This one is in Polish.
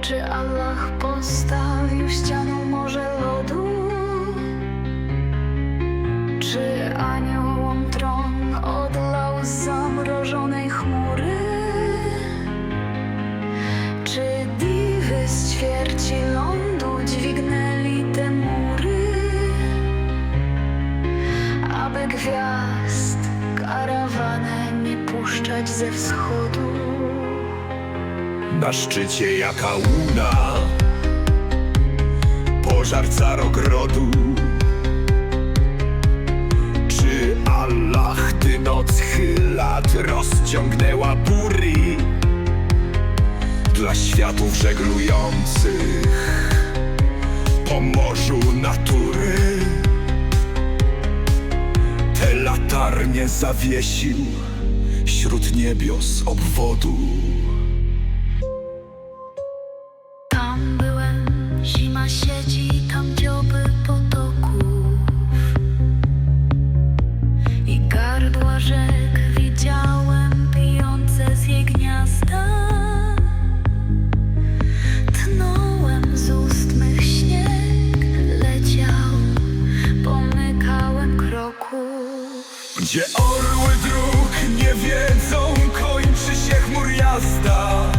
Czy Allah postawił ścianą morze lodu? Czy aniołom tron odlał z zamrożonej chmury? Czy diwy z ćwierci lądu dźwignęli te mury? Aby gwiazd karawanę nie puszczać ze wschodu? Na szczycie jaka łuna. Pożarca ogrodu Czy Allah, ty noc chylat Rozciągnęła bury? Dla światów żeglujących Po morzu natury. Te latarnie zawiesił Śród niebios obwodu Mama siedzi tam dzioby potoków i gardła rzek widziałem pijące z jej gniazda. Tnąłem z ust mych śnieg, leciał, pomykałem kroków. Gdzie orły dróg nie wiedzą, kończy się chmur jazda.